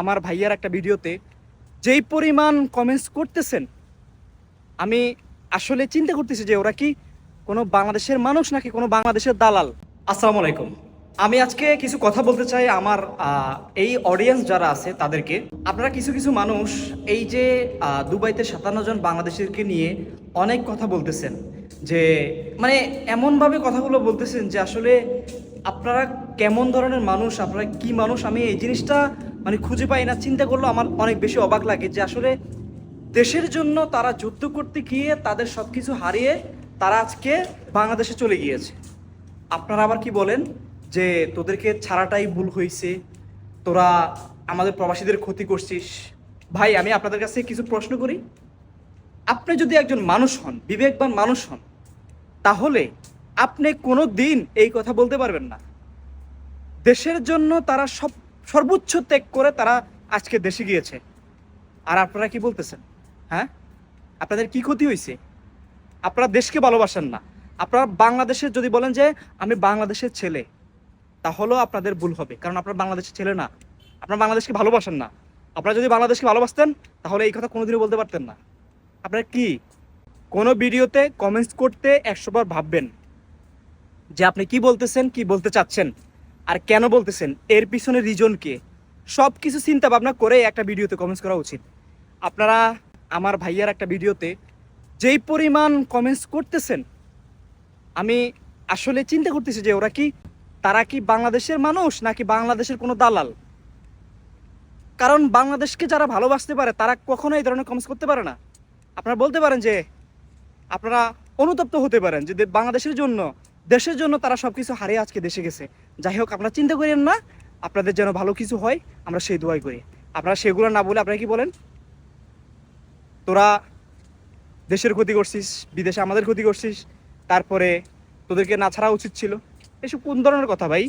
আমার ভাইয়ার একটা ভিডিওতে যেই পরিমাণ কমেন্টস করতেছেন, আমি আসলে চিন্তা করতেছি যে ওরা কি কোনো বাংলাদেশের মানুষ নাকি কোনো বাংলাদেশের দালাল? আসসালামু আলাইকুম। আমি আজকে কিছু কথা বলতে চাই আমার এই অডিয়েন্স যারা আছে তাদেরকে। আপনারা কিছু কিছু মানুষ এই যে দুবাইতে সাতান্ন জন বাংলাদেশিরকে নিয়ে অনেক কথা বলতেছেন, যে মানে এমনভাবে কথাগুলো বলতেছেন যে আসলে আপনারা কেমন ধরনের মানুষ, আপনারা কি মানুষ? আমি এই জিনিসটা মানে খুঁজে পাই না, চিন্তা করলেও আমার অনেক বেশি অবাক লাগে যে আসলে দেশের জন্য তারা যুদ্ধ করতে গিয়ে তাদের সব কিছু হারিয়ে তারা আজকে বাংলাদেশে চলে গিয়েছে। আপনারা আবার কি বলেন যে তোদেরকে ছাড়াটাই ভুল হয়েছে তোরা আমাদের প্রবাসীদের ক্ষতি করছিস। ভাই, আমি আপনাদের কাছে কিছু প্রশ্ন করি। আপনি যদি একজন মানুষ হন, বিবেকবান মানুষ হন, তাহলে আপনি কোনো দিন এই কথা বলতে পারবেন না। দেশের জন্য তারা সব সর্বোচ্চ ত্যাগ করে তারা আজকে দেশে গিয়েছে। আর আপনারা কি বলতেছেন? হ্যাঁ? আপনাদের কি ক্ষতি হয়েছে আপনারা দেশকে ভালোবাসেন না। আপনারা বাংলাদেশের যদি বলেন যে, আমি বাংলাদেশের ছেলে, তাহলেও আপনাদের ভুল হবে। কারণ আপনারা বাংলাদেশের ছেলে না। আপনারা বাংলাদেশকে ভালোবাসেন না। আপনারা যদি বাংলাদেশকে ভালোবাসতেন, তাহলে এই কথা কোনোদিনও বলতে পারতেন না। আপনারা কি কোনো ভিডিওতে কমেন্টস করতে একশোবার ভাববেন যে আপনি কি বলতেছেন, কি বলতে চাচ্ছেন? আর কেন বলতেছেন, এর পিছনে রিজন কে? সব কিছু চিন্তা ভাবনা করে একটা ভিডিওতে কমেন্টস করা উচিত। আপনারা, আমার ভাইয়ার একটা ভিডিওতে যেই পরিমাণ কমেন্টস করতেছেন, আমি আসলে চিন্তা করতেছি যে ওরা কি, তারা কি বাংলাদেশের মানুষ নাকি বাংলাদেশের কোনো দালাল? কারণ বাংলাদেশকে যারা ভালোবাসতে পারে, তারা কখনো এই ধরনের কমেন্টস করতে পারে না। আপনারা বলতে পারেন যে, আপনারা অনুতপ্ত হতে পারেন যে বাংলাদেশের জন্য দেশের জন্য তারা সব কিছু হারিয়ে আজকে দেশে গেছে। যাই হোক, আপনারা চিন্তা করেন না, আপনাদের যেন ভালো কিছু হয়, আমরা সেই দোয়াই করি। আপনারা সেগুলো না বলে আপনারা কি বলেন? তোরা দেশের ক্ষতি করছিস, বিদেশে আমাদের ক্ষতি করছিস, তারপরে তোদেরকে না ছাড়া উচিত ছিল। এসব কোন ধরনের কথা ভাই?